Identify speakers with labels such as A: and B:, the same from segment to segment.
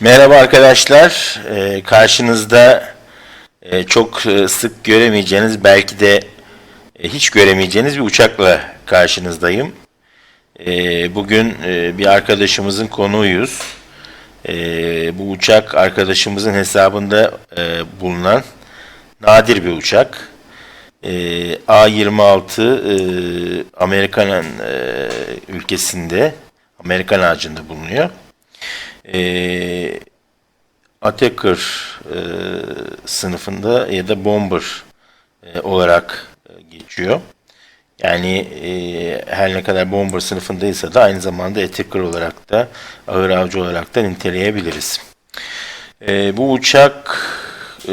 A: Merhaba arkadaşlar. Ee, karşınızda e, çok e, sık göremeyeceğiniz, belki de e, hiç göremeyeceğiniz bir uçakla karşınızdayım. Ee, bugün e, bir arkadaşımızın konuğuyuz. Ee, bu uçak arkadaşımızın hesabında e, bulunan nadir bir uçak. Ee, A26 e, Amerikan e, ülkesinde, Amerikan ağacında bulunuyor. Ee, Attacker e, sınıfında ya da Bomber e, olarak e, geçiyor. Yani e, her ne kadar Bomber sınıfındaysa da aynı zamanda Attacker olarak da ağır avcı olarak da niteleyebiliriz. E, bu uçak e,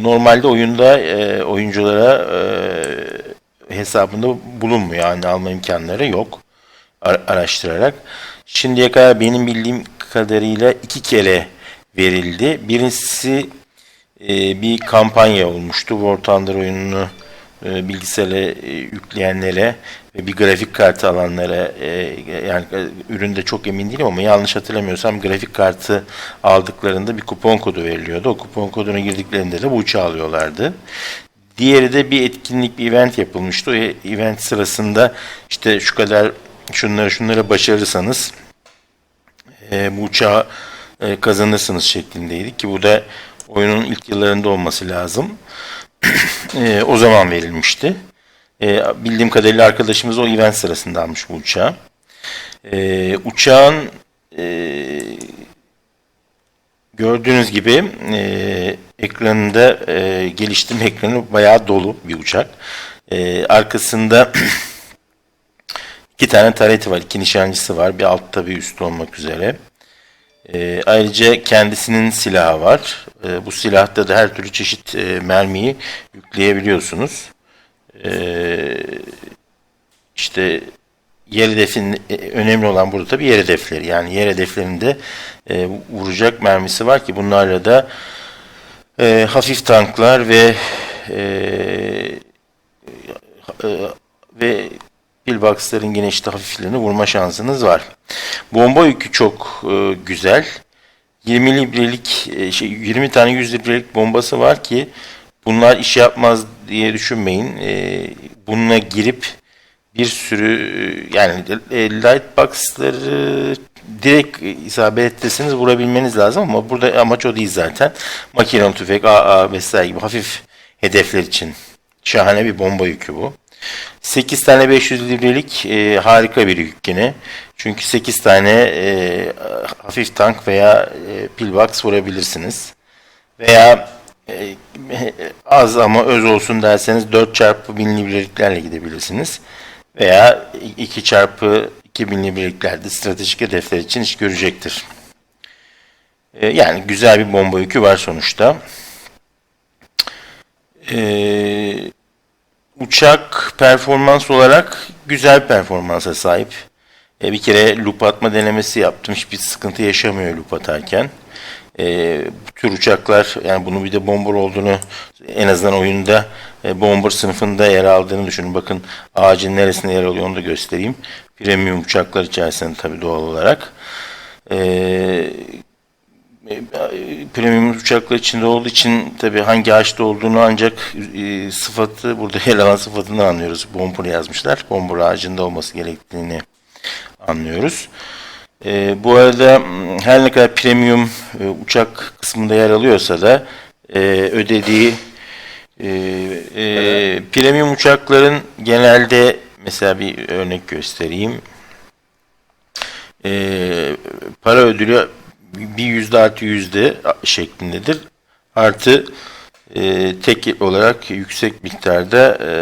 A: normalde oyunda e, oyunculara e, hesabında bulunmuyor. Yani alma imkanları yok ar- araştırarak. Şimdiye kadar benim bildiğim kadarıyla iki kere verildi. Birincisi e, bir kampanya olmuştu. War Thunder oyununu e, bilgisayara e, yükleyenlere ve bir grafik kartı alanlara e, yani e, üründe çok emin değilim ama yanlış hatırlamıyorsam grafik kartı aldıklarında bir kupon kodu veriliyordu. O kupon koduna girdiklerinde de bu uçağı alıyorlardı. Diğeri de bir etkinlik, bir event yapılmıştı. O event sırasında işte şu kadar şunları şunları başarırsanız e, bu uçağı e, kazanırsınız şeklindeydi ki bu da oyunun ilk yıllarında olması lazım. E, o zaman verilmişti. E, bildiğim kadarıyla arkadaşımız o event sırasında almış bu uçağı. E, uçağın e, gördüğünüz gibi e, ekranında e, geliştirme ekranı bayağı dolu bir uçak. E, arkasında iki tane tareti var, iki nişancısı var. Bir altta bir üstte olmak üzere. E, ayrıca kendisinin silahı var. E, bu silahta da her türlü çeşit e, mermiyi yükleyebiliyorsunuz. E, işte yer hedefin e, önemli olan burada tabii yer hedefleri. Yani yer hedeflerinde e, vuracak mermisi var ki bunlarla da e, hafif tanklar ve e, e, ve pillboxların yine işte hafiflerini vurma şansınız var. Bomba yükü çok e, güzel. 20 librelik e, şey 20 tane 100 librelik bombası var ki bunlar iş yapmaz diye düşünmeyin. E, bununla girip bir sürü e, yani e, light box'ları direkt isabet etseniz vurabilmeniz lazım ama burada amaç o değil zaten. Makinalı tüfek, AA vesaire gibi hafif hedefler için şahane bir bomba yükü bu. 8 tane 500 librelik e, harika bir yük yine. Çünkü 8 tane e, hafif tank veya e, pillbox vurabilirsiniz. Veya e, az ama öz olsun derseniz 4 çarpı 1000 libreliklerle gidebilirsiniz. Veya 2 çarpı 2000 librelikler de stratejik hedefler için iş görecektir. E, yani güzel bir bomba yükü var sonuçta. Eee Uçak performans olarak güzel performansa sahip. E, bir kere loop atma denemesi yaptım. Hiçbir sıkıntı yaşamıyor loop atarken. E, bu tür uçaklar yani bunun bir de bomber olduğunu en azından oyunda e, bomber sınıfında yer aldığını düşünün. Bakın ağacın neresinde yer alıyor onu da göstereyim. Premium uçaklar içerisinde tabii doğal olarak. E, premium uçaklar içinde olduğu için tabi hangi ağaçta olduğunu ancak e, sıfatı burada yer alan sıfatından anlıyoruz. Bomber yazmışlar. Bomber ağacında olması gerektiğini anlıyoruz. E, bu arada her ne kadar premium e, uçak kısmında yer alıyorsa da e, ödediği e, e, premium uçakların genelde mesela bir örnek göstereyim. E, para ödülü bir yüzde artı yüzde şeklindedir. Artı e, tek olarak yüksek miktarda e,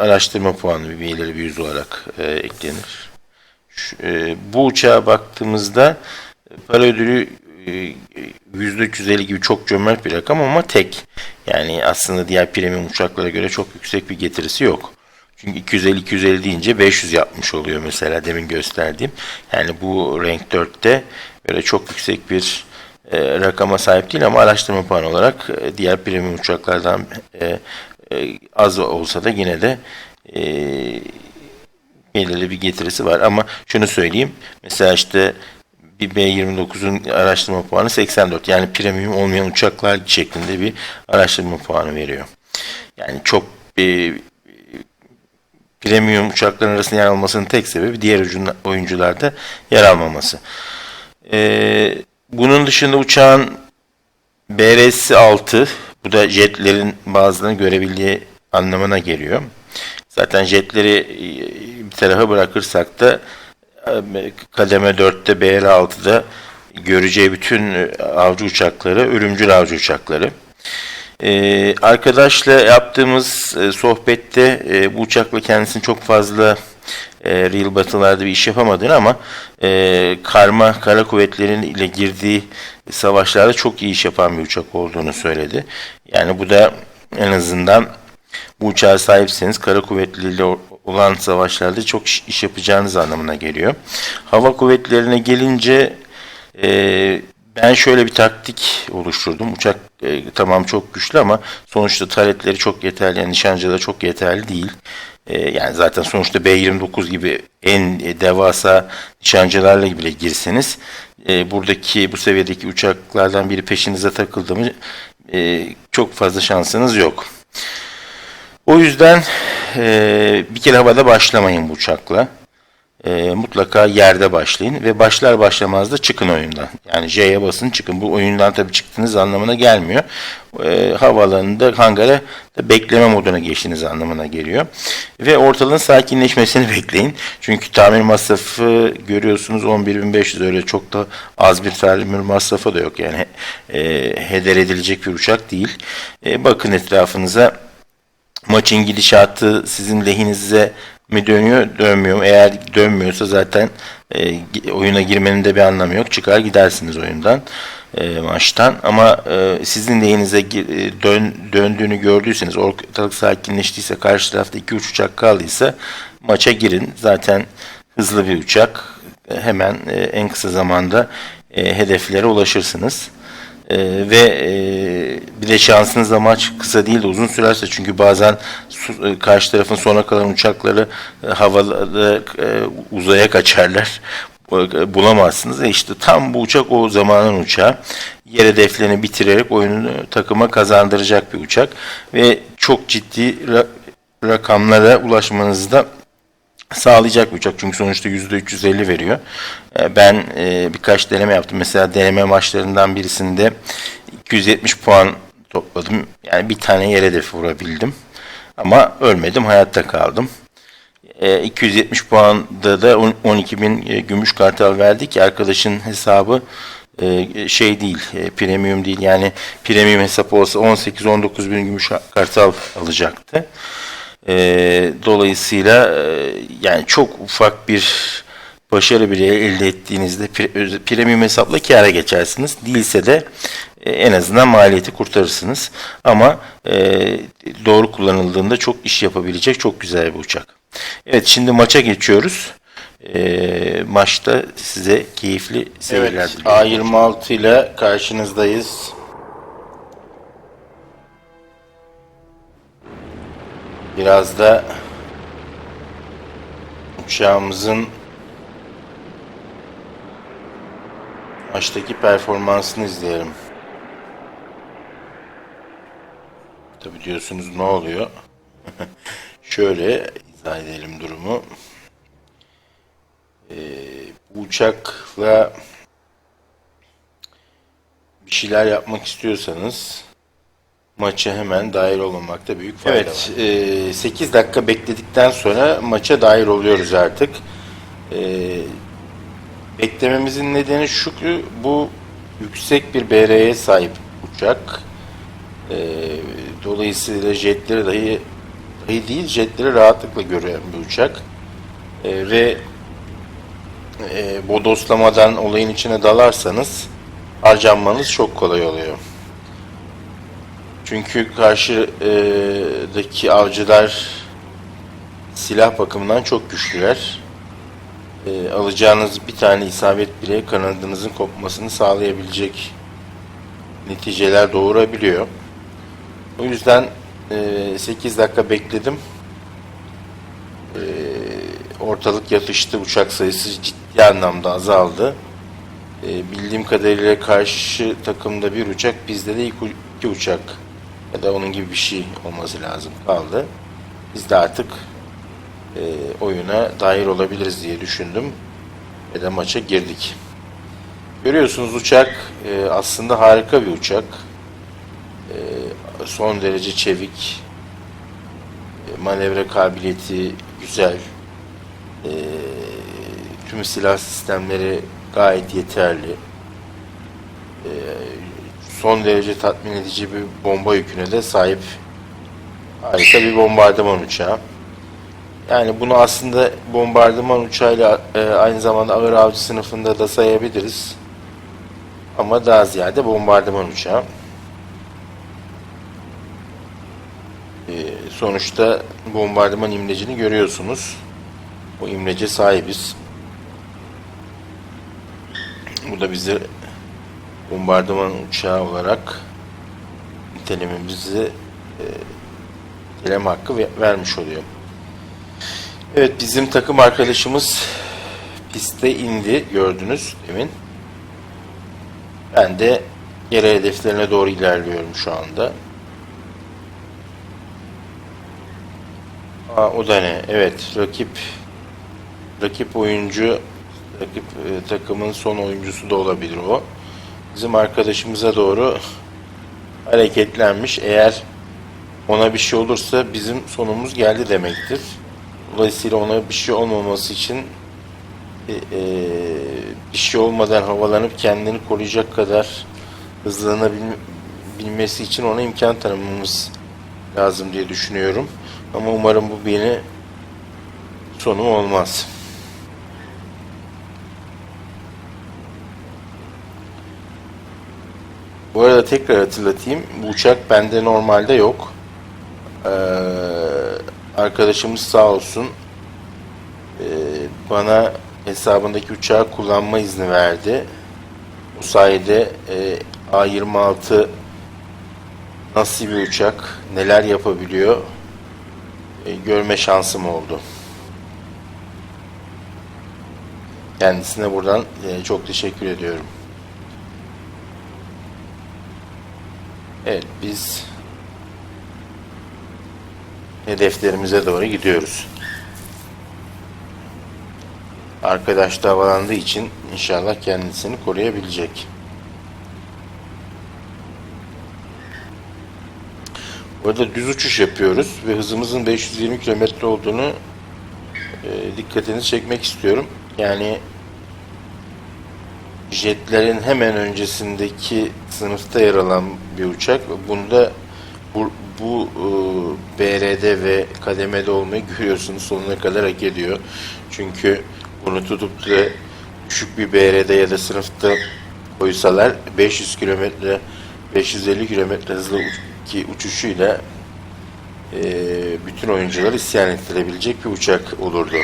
A: araştırma puanı bir ileri bir yüz olarak e, eklenir. Şu, e, bu uçağa baktığımızda para ödülü e, yüzde 350 gibi çok cömert bir rakam ama tek. Yani aslında diğer premium uçaklara göre çok yüksek bir getirisi yok. Çünkü 250-250 deyince 500 yapmış oluyor mesela demin gösterdiğim. Yani bu renk 4'te böyle çok yüksek bir e, rakama sahip değil ama araştırma puanı olarak e, diğer premium uçaklardan e, e, az olsa da yine de e, belirli bir getirisi var. Ama şunu söyleyeyim. Mesela işte bir B-29'un araştırma puanı 84. Yani premium olmayan uçaklar şeklinde bir araştırma puanı veriyor. Yani çok e, premium uçakların arasında yer almasının tek sebebi diğer oyuncularda yer almaması. E, bunun dışında uçağın BRS 6 bu da jetlerin bazılarını görebildiği anlamına geliyor. Zaten jetleri e, bir tarafa bırakırsak da e, kademe 4'te BR6'da göreceği bütün e, avcı uçakları ölümcül avcı uçakları. Ee, arkadaşla yaptığımız sohbette bu uçakla kendisini çok fazla e, real battle'larda bir iş yapamadığını ama e, karma kara kuvvetlerin ile girdiği savaşlarda çok iyi iş yapan bir uçak olduğunu söyledi. Yani bu da en azından bu uçağa sahipseniz kara kuvvetleriyle olan savaşlarda çok iş yapacağınız anlamına geliyor. Hava kuvvetlerine gelince e, ben şöyle bir taktik oluşturdum. Uçak e, tamam çok güçlü ama sonuçta taretleri çok yeterli, yani nişancıları çok yeterli değil. E, yani zaten sonuçta B-29 gibi en e, devasa nişancılarla bile girseniz e, buradaki bu seviyedeki uçaklardan biri peşinize takıldı mı e, çok fazla şansınız yok. O yüzden bir kere havada başlamayın bu uçakla. E, mutlaka yerde başlayın ve başlar başlamaz da çıkın oyundan. Yani J'ye basın çıkın. Bu oyundan tabii çıktığınız anlamına gelmiyor. E, havaalanında hangara bekleme moduna geçtiğiniz anlamına geliyor. Ve ortalığın sakinleşmesini bekleyin. Çünkü tamir masrafı görüyorsunuz 11.500 öyle çok da az bir tamir masrafı da yok. Yani e, heder edilecek bir uçak değil. E, bakın etrafınıza maçın gidişatı sizin lehinize mi dönüyor, dönmüyor mu? Eğer dönmüyorsa zaten e, oyuna girmenin de bir anlamı yok. Çıkar gidersiniz oyundan, e, maçtan. Ama e, sizin lehinize e, dön, döndüğünü gördüyseniz, ortalık sakinleştiyse, karşı tarafta iki üç uçak kaldıysa maça girin. Zaten hızlı bir uçak. Hemen e, en kısa zamanda e, hedeflere ulaşırsınız. Ee, ve e, bir de şansınızla maç kısa değil de uzun sürerse çünkü bazen su- e, karşı tarafın sona kalan uçakları e, havada e, uzaya kaçarlar. Bu- Bulamazsınız. E işte tam bu uçak o zamanın uçağı. Yer hedeflerini bitirerek oyunu takıma kazandıracak bir uçak. Ve çok ciddi ra- rakamlara ulaşmanızı da sağlayacak bir uçak. Çünkü sonuçta %350 veriyor. E, Ben e, birkaç deneme yaptım. Mesela deneme maçlarından birisinde 270 puan topladım. Yani bir tane yer hedefi vurabildim. Ama ölmedim, hayatta kaldım. E, 270 puanda da on- 12 bin e, gümüş kartal verdik ki arkadaşın hesabı e, şey değil, premium değil. Yani premium hesap olsa 18-19 bin gümüş kartal alacaktı. E, dolayısıyla e, yani çok ufak bir başarı bile elde ettiğinizde pre- premium hesapla kâra geçersiniz. Değilse de e, en azından maliyeti kurtarırsınız. Ama e, doğru kullanıldığında çok iş yapabilecek çok güzel bir uçak. Evet şimdi maça geçiyoruz. E, maçta size keyifli seyirler
B: Evet,
A: diliyorum. A26 ile karşınızdayız. Biraz da uçağımızın maçtaki performansını izleyelim. Tabi diyorsunuz ne oluyor? Şöyle izah edelim durumu. Ee, uçakla bir şeyler yapmak istiyorsanız maça hemen dahil olmamakta büyük fayda
B: Evet,
A: var. Evet, 8 dakika bekledikten sonra maça dahil oluyoruz artık. Ee, beklememizin nedeni şu ki bu yüksek bir BR'ye sahip uçak. Ee, dolayısıyla jetleri dahi, dahi değil jetleri rahatlıkla gören bir uçak. Ee, ve e, bodoslamadan olayın içine dalarsanız harcanmanız çok kolay oluyor. Çünkü karşıdaki avcılar silah bakımından çok güçlüler. E, alacağınız bir tane isabet bile kanadınızın kopmasını sağlayabilecek neticeler doğurabiliyor. O yüzden e, 8 dakika bekledim. E, ortalık yatıştı, uçak sayısı ciddi anlamda azaldı. E, bildiğim kadarıyla karşı takımda bir uçak, bizde de iki, uçak ya da onun gibi bir şey olması lazım kaldı. Biz de artık e, oyuna dahil olabiliriz diye düşündüm ve de maça girdik. Görüyorsunuz uçak e, aslında harika bir uçak. E, son derece çevik, e, manevra kabiliyeti güzel. E, tüm silah sistemleri gayet yeterli. E, son derece tatmin edici bir bomba yüküne de sahip harika bir bombardıman uçağı. Yani bunu aslında bombardıman uçağıyla e, aynı zamanda ağır avcı sınıfında da sayabiliriz. Ama daha ziyade bombardıman uçağı. E, sonuçta bombardıman imlecini görüyorsunuz. O imlece sahibiz. Bu da bize bombardıman uçağı olarak nitelememizi e, hakkı ve- vermiş oluyor. Evet bizim takım arkadaşımız piste indi gördünüz demin. Ben de yere hedeflerine doğru ilerliyorum şu anda. Aa, o da ne? Evet rakip rakip oyuncu rakip e, takımın son oyuncusu da olabilir o. Bizim arkadaşımıza doğru hareketlenmiş. Eğer ona bir şey olursa bizim sonumuz geldi demektir. Dolayısıyla ona bir şey olmaması için e, e, bir şey olmadan havalanıp kendini koruyacak kadar hızlanabilmesi için ona imkan tanımamız lazım diye düşünüyorum. Ama umarım bu beni sonum olmaz. Bu arada tekrar hatırlatayım. Bu uçak bende normalde yok. Ee, arkadaşımız sağ olsun ee, bana hesabındaki uçağı kullanma izni verdi. Bu sayede e, A26 nasıl bir uçak, neler yapabiliyor e, görme şansım oldu. Kendisine buradan e, çok teşekkür ediyorum. Evet biz hedeflerimize doğru gidiyoruz. Arkadaş da havalandığı için inşallah kendisini koruyabilecek. Burada düz uçuş yapıyoruz ve hızımızın 520 km olduğunu e, dikkatinizi çekmek istiyorum. Yani jetlerin hemen öncesindeki sınıfta yer alan bir uçak. Bunda bu, bu e, BRD ve kademede olmayı görüyorsunuz sonuna kadar hak ediyor. Çünkü bunu tutup da düşük bir BRD ya da sınıfta koysalar 500 kilometre 550 kilometre hızlı ki uçuşuyla e, bütün oyuncuları isyan ettirebilecek bir uçak olurdu.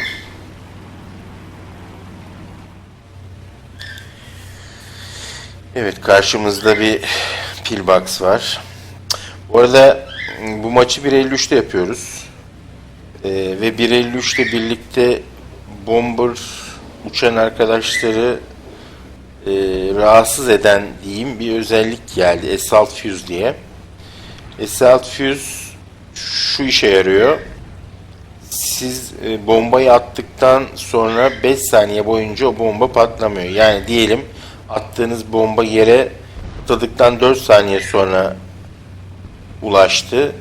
A: Evet karşımızda bir pillbox var. Bu arada bu maçı 1.53'te yapıyoruz. Ee, ve 1.53'te birlikte bomber uçan arkadaşları e, rahatsız eden diyeyim bir özellik geldi. Assault Fuse diye. Assault Fuse şu işe yarıyor. Siz e, bombayı attıktan sonra 5 saniye boyunca o bomba patlamıyor. Yani diyelim attığınız bomba yere atladıktan 4 saniye sonra ulaştı.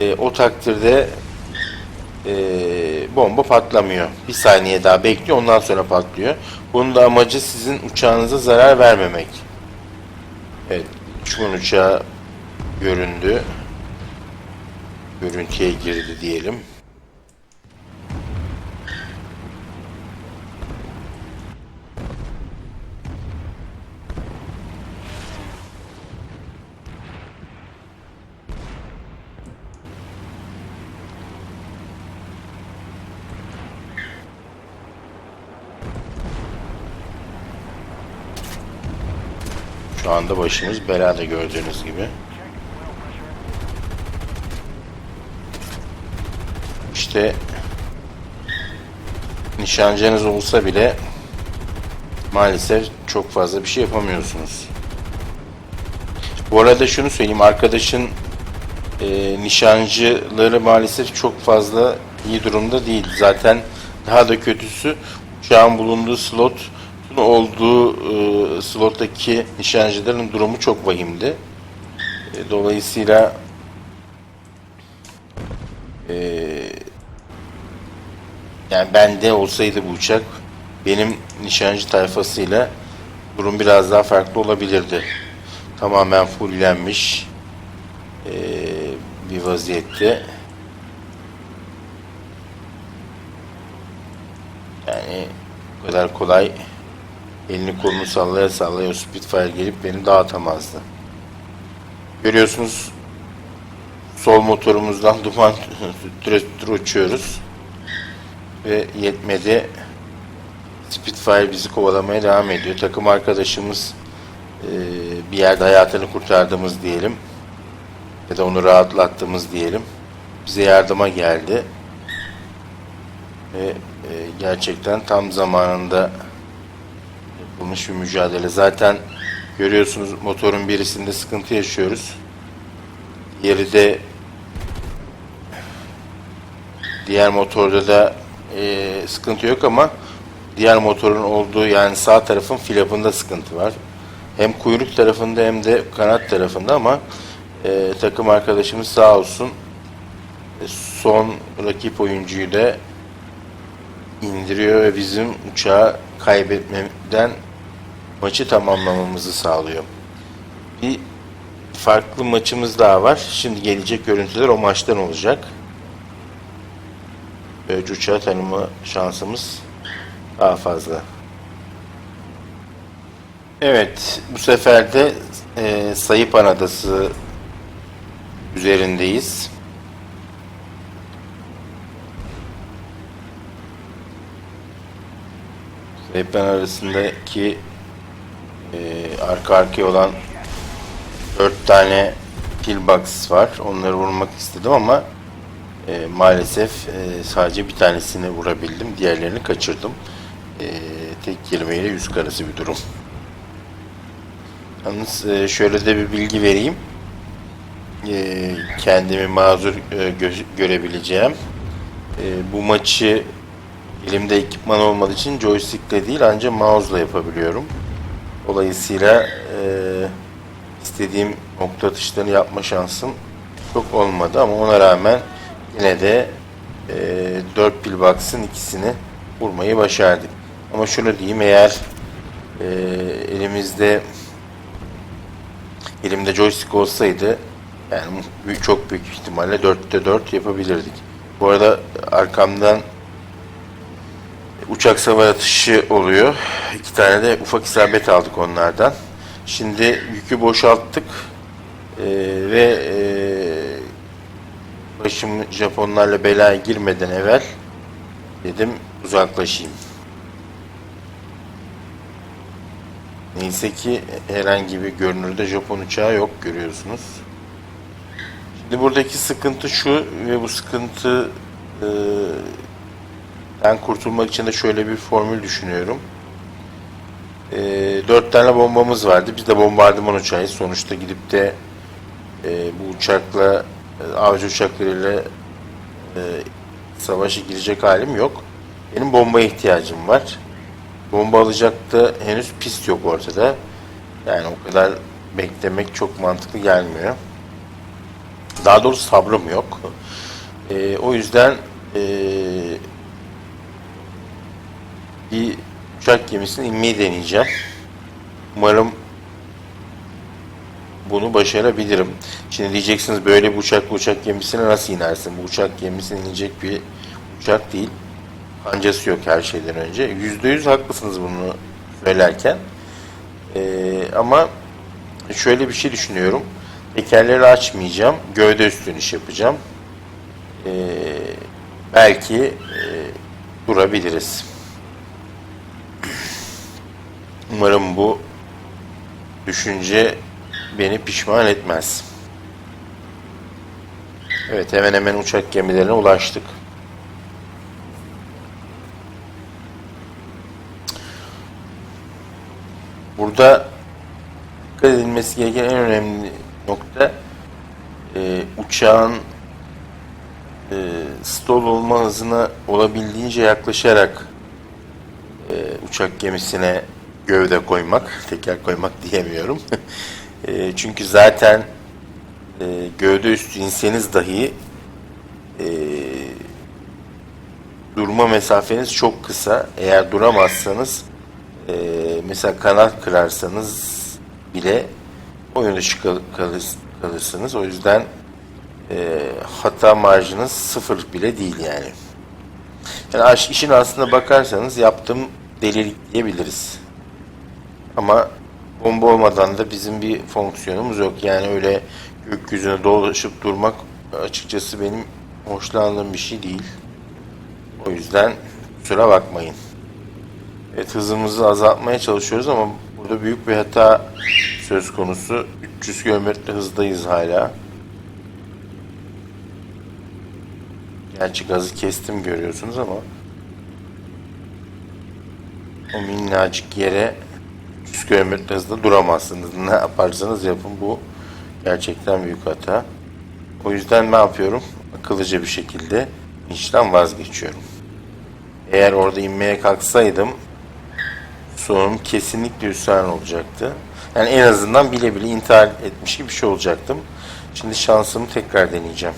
A: E, o takdirde e, bomba patlamıyor. Bir saniye daha bekliyor ondan sonra patlıyor. Bunun da amacı sizin uçağınıza zarar vermemek. Evet, düşman uçağı göründü. Görüntüye girdi diyelim. Şu anda başımız belada gördüğünüz gibi. İşte nişancınız olsa bile maalesef çok fazla bir şey yapamıyorsunuz. Bu arada şunu söyleyeyim arkadaşın e, nişancıları maalesef çok fazla iyi durumda değil. Zaten daha da kötüsü uçağın bulunduğu slot olduğu e, slottaki nişancıların durumu çok vahimdi. E, dolayısıyla e, yani bende olsaydı bu uçak benim nişancı tayfasıyla durum biraz daha farklı olabilirdi. Tamamen fullenmiş e, bir vaziyette. Yani o kadar kolay elini kolunu sallaya sallaya o Spitfire gelip beni dağıtamazdı. Görüyorsunuz sol motorumuzdan duman tütre tütre uçuyoruz. Ve yetmedi. Spitfire bizi kovalamaya devam ediyor. Takım arkadaşımız e, bir yerde hayatını kurtardığımız diyelim. Ya da onu rahatlattığımız diyelim. Bize yardıma geldi. Ve e, gerçekten tam zamanında yapılmış bir mücadele. Zaten görüyorsunuz motorun birisinde sıkıntı yaşıyoruz. Diğeri de diğer motorda da e, sıkıntı yok ama diğer motorun olduğu yani sağ tarafın flapında sıkıntı var. Hem kuyruk tarafında hem de kanat tarafında ama e, takım arkadaşımız sağ olsun e, son rakip oyuncuyu da indiriyor ve bizim uçağı kaybetmeden maçı tamamlamamızı sağlıyor. Bir farklı maçımız daha var. Şimdi gelecek görüntüler o maçtan olacak. Böylece uçağı tanıma şansımız daha fazla. Evet, bu sefer de e, Sayıpan Adası üzerindeyiz. Sayıpan arasındaki e, arka arkaya olan dört tane pillbox var. Onları vurmak istedim ama e, maalesef e, sadece bir tanesini vurabildim. Diğerlerini kaçırdım. E, tek kelimeyle yüz karası bir durum. Yalnız e, şöyle de bir bilgi vereyim. E, kendimi mazur e, gö- görebileceğim. E, bu maçı elimde ekipman olmadığı için joystickle değil ancak mouse'la yapabiliyorum. Dolayısıyla e, istediğim nokta atışlarını yapma şansım çok olmadı ama ona rağmen yine de e, 4 pillbox'ın ikisini vurmayı başardık. Ama şunu diyeyim eğer e, elimizde elimde joystick olsaydı yani çok büyük ihtimalle 4'te 4 yapabilirdik. Bu arada arkamdan uçak savar atışı oluyor. İki tane de ufak isabet aldık onlardan. Şimdi yükü boşalttık Ee, ve e, başım Japonlarla belaya girmeden evvel dedim uzaklaşayım. Neyse ki herhangi bir görünürde Japon uçağı yok görüyorsunuz. Şimdi buradaki sıkıntı şu ve bu sıkıntı e, ben kurtulmak için de şöyle bir formül düşünüyorum. E, dört tane bombamız vardı. Biz de bombardıman uçağıyız. Sonuçta gidip de e, bu uçakla e, avcı uçaklarıyla e, savaşa girecek halim yok. Benim bombaya ihtiyacım var. Bomba alacak da henüz pist yok ortada. Yani o kadar beklemek çok mantıklı gelmiyor. Daha doğrusu sabrım yok. E, o yüzden e, bir uçak gemisine inmeyi deneyeceğim. Umarım bunu başarabilirim. Şimdi diyeceksiniz böyle bir uçak uçak gemisine nasıl inersin? Bu uçak gemisine inecek bir uçak değil. Kancası yok her şeyden önce. Yüzde yüz haklısınız bunu söylerken. Ee, ama şöyle bir şey düşünüyorum. Tekerleri açmayacağım. Gövde üstü iş yapacağım. Ee, belki e, durabiliriz. Umarım bu düşünce beni pişman etmez. Evet hemen hemen uçak gemilerine ulaştık. burada dikkat edilmesi gereken en önemli nokta e, uçağın e, stall olma hızına olabildiğince yaklaşarak e, uçak gemisine gövde koymak, teker koymak diyemiyorum. E, çünkü zaten e, gövde üstü inseniz dahi e, durma mesafeniz çok kısa. Eğer duramazsanız e, mesela kanat kırarsanız bile oyun dışı kal- kalır- kalırsınız. O yüzden e, hata marjınız sıfır bile değil yani. Yani işin aslında bakarsanız yaptığım delilik diyebiliriz. Ama bomba olmadan da bizim bir fonksiyonumuz yok. Yani öyle gökyüzüne dolaşıp durmak açıkçası benim hoşlandığım bir şey değil. O yüzden kusura bakmayın. Evet hızımızı azaltmaya çalışıyoruz ama burada büyük bir hata söz konusu. 300 km hızdayız hala. Gerçi gazı kestim görüyorsunuz ama o minnacık yere 300 km hızda duramazsınız. Ne yaparsanız yapın bu gerçekten büyük hata. O yüzden ne yapıyorum? Akıllıca bir şekilde işten vazgeçiyorum. Eğer orada inmeye kalksaydım sonum kesinlikle hüsran olacaktı. Yani en azından bile bile intihar etmiş gibi bir şey olacaktım. Şimdi şansımı tekrar deneyeceğim.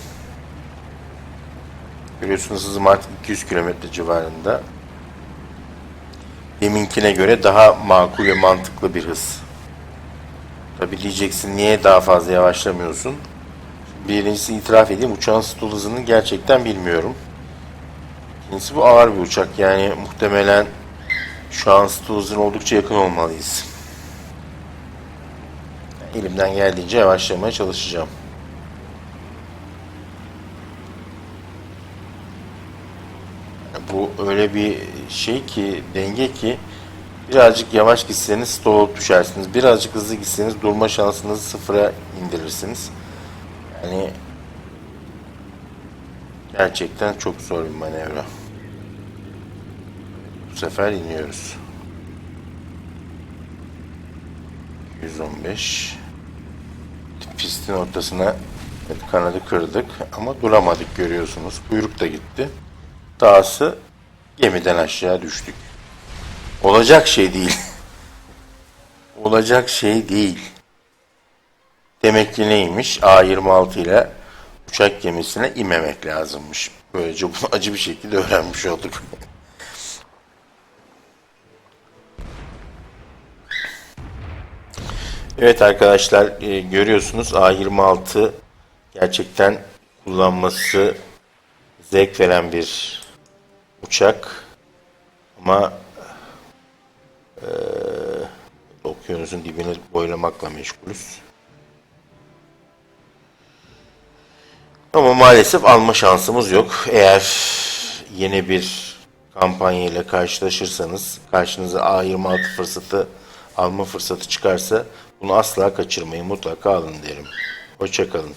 A: Görüyorsunuz hızım artık 200 km civarında. Deminkine göre daha makul ve mantıklı bir hız. Tabi diyeceksin niye daha fazla yavaşlamıyorsun? Birincisi itiraf edeyim uçağın stol hızını gerçekten bilmiyorum. İkincisi bu ağır bir uçak yani muhtemelen şu an stol hızına oldukça yakın olmalıyız. Elimden geldiğince yavaşlamaya çalışacağım. Bu öyle bir şey ki denge ki birazcık yavaş gitseniz stall düşersiniz. Birazcık hızlı gitseniz durma şansınızı sıfıra indirirsiniz. Yani gerçekten çok zor bir manevra. Bu sefer iniyoruz. 115 pistin ortasına kanadı kırdık ama duramadık görüyorsunuz. Kuyruk da gitti. Dahası gemiden aşağı düştük. Olacak şey değil. Olacak şey değil. Demek ki neymiş? A26 ile uçak gemisine inmemek lazımmış. Böylece bunu acı bir şekilde öğrenmiş olduk. Evet arkadaşlar e, görüyorsunuz A26 gerçekten kullanması zevk veren bir uçak ama e, okyanusun dibini boylamakla meşgulüz. Ama maalesef alma şansımız yok. Eğer yeni bir kampanya ile karşılaşırsanız, karşınıza A26 fırsatı alma fırsatı çıkarsa bunu asla kaçırmayın. Mutlaka alın derim. Hoşçakalın.